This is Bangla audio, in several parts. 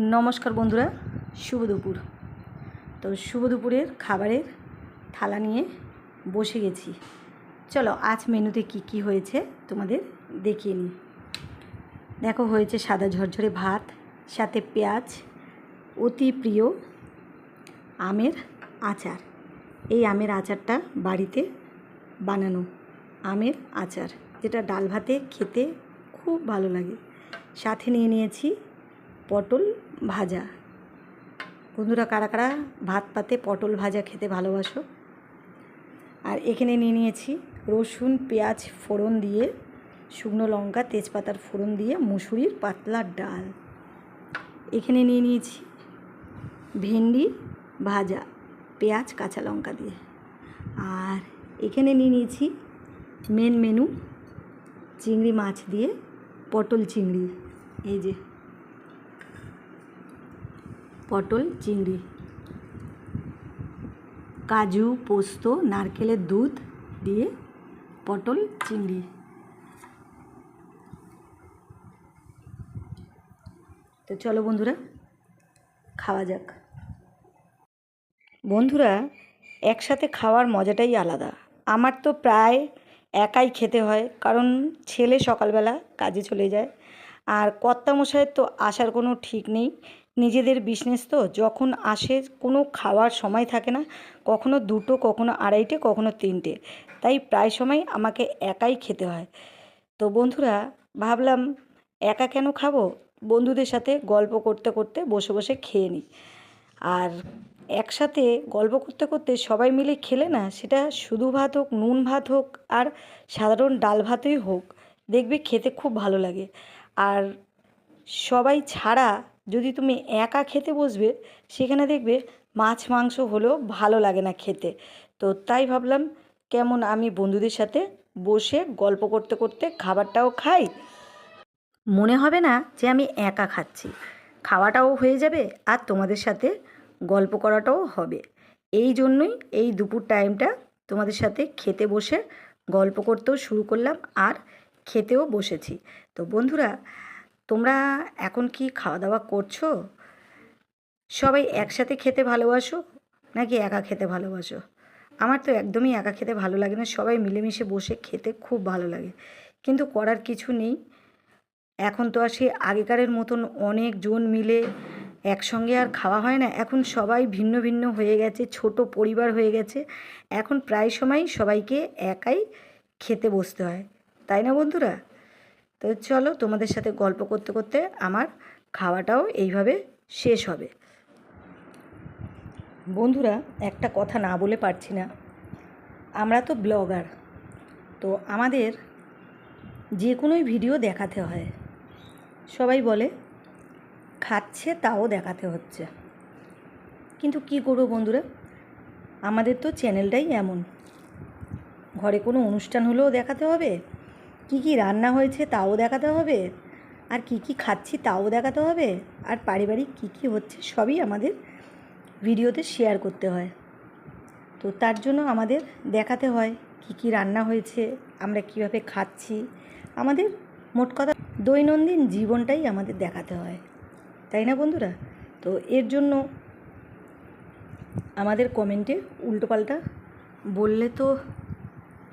নমস্কার বন্ধুরা, শুভ দুপুর। তো শুভ দুপুরের খাবারের থালা নিয়ে বসে গেছি। চলো, আজ মেনুতে কি কি হয়েছে তোমাদের দেখিয়ে নিই। দেখো, হয়েছে সাদা ঝরঝরে ভাত, সাথে পেঁয়াজ, অতি প্রিয় আমের আচার। এই আমের আচারটা বাড়িতে বানানো আমের আচার, যেটা ডাল ভাতে খেতে খুব ভালো লাগে। সাথে নিয়ে নিয়েছি পটল ভাজা। বন্ধুরা, কারা কারা ভাত পাতে পটল ভাজা খেতে ভালোবাসো? আর এখানে নিয়ে নিয়েছি রসুন, পেঁয়াজ ফোড়ন দিয়ে, শুকনো লঙ্কা, তেজপাতার ফোড়ন দিয়ে, মুসুরির পাতলা ডাল। এখানে নিয়ে নিয়েছি ভেন্ডি ভাজা, পেঁয়াজ, কাঁচা লঙ্কা দিয়ে। আর এখানে নিয়ে নিয়েছি মেন মেনু চিংড়ি মাছ দিয়ে পটল চিংড়ি। এই যে পটল, চিংড়ি। কাজু, পোস্ত, নারকেলের দুধ দিয়ে পটল, চিংড়ি। তো চলো বন্ধুরা, খাওয়া যাক। বন্ধুরা, একসাথে খাওয়ার মজাটাই আলাদা। আমার তো প্রায় একাই খেতে হয়, কারণ ছেলে সকালবেলা কাজে চলে যায়। আর কর্তামশাইয়ের তো আসার কোনো ঠিক নেই। নিজেদের বিজনেস তো যখন আসে কোনো খাওয়ার সময় থাকে না, কখনো দুটো, কখনো আড়াইটে, কখনো তিনটে। তাই প্রায় সময় আমাকে একাই খেতে হয়। তো বন্ধুরা, ভাবলাম একা কেন খাব? বন্ধুদের সাথে গল্প করতে করতে বসে বসে খেয়ে নিই। আর একসাথে গল্প করতে করতে সবাই মিলে খেলে না, সেটা শুধু ভাত হোক, নুন ভাত হোক, আর সাধারণ ডাল ভাতই হোক, দেখবে খেতে খুব ভালো লাগে। আর সবাই ছাড়া যদি তুমি একা খেতে বসবে, সেখানে দেখবে মাছ, মাংস হলেও ভালো লাগে না খেতে। তো তাই ভাবলাম, কেমন আমি বন্ধুদের সাথে বসে গল্প করতে করতে খাবারটাও খাই? মনে হবে না যে আমি একা খাচ্ছি। খাওয়াটাও হয়ে যাবে আর তোমাদের সাথে গল্প করাটাও হবে। এই জন্যই এই দুপুর টাইমটা তোমাদের সাথে খেতে বসে গল্প করতেও শুরু করলাম আর খেতেও বসেছি। তো বন্ধুরা তোমরা এখন কি খাওয়া দাওয়া করছ? সবাই একসাথে খেতে ভালোবাসো নাকি একা খেতে ভালোবাসো? আমার তো একদমই একা খেতে ভালো লাগে না, সবাই মিলেমিশে বসে খেতে খুব ভালো লাগে। কিন্তু করার কিছু নেই। এখন তো আর সে আগেকারের মতন অনেকজন মিলে একসঙ্গে আর খাওয়া হয় না। এখন সবাই ভিন্ন ভিন্ন হয়ে গেছে, ছোট পরিবার হয়ে গেছে। এখন প্রায় সময় সবাইকে একাই খেতে বসতে হয়। তাই না বন্ধুরা? তো চলো তোমাদের সাথে গল্প করতে করতে আমার খাওয়াটাও এইভাবে শেষ হবে। বন্ধুরা, একটা কথা না বলে পারছি না। আমরা তো ব্লগার, তো আমাদের যে কোনোই ভিডিও দেখাতে হয়। সবাই বলে, খাচ্ছে তাও দেখাতে হচ্ছে। কিন্তু কি করব বন্ধুরা? আমাদের তো চ্যানেলটাই এমন। ঘরে কোনো অনুষ্ঠান হলেও দেখাতে হবে কি কি রান্না হয়েছে তাও দেখাতে হবে? আর কি কি খাচ্ছি তাও দেখাতে হবে? আর পারিবারিক কি কি হচ্ছে সবই আমাদের ভিডিওতে শেয়ার করতে হয়। তো তার জন্য আমাদের দেখাতে হয় কি কি রান্না হয়েছে, আমরা কীভাবে খাচ্ছি। আমাদের মোট কথা দৈনন্দিন জীবনটাই আমাদের দেখাতে হয়। তাই না বন্ধুরা? তো এর জন্য আমাদের কমেন্টে উল্টোপাল্টা বললে তো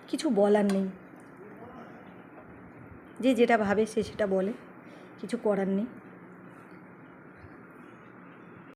কিছু বলার নেই। যে যেটা ভাবে সে সেটা বলে। কিছু করার নেই।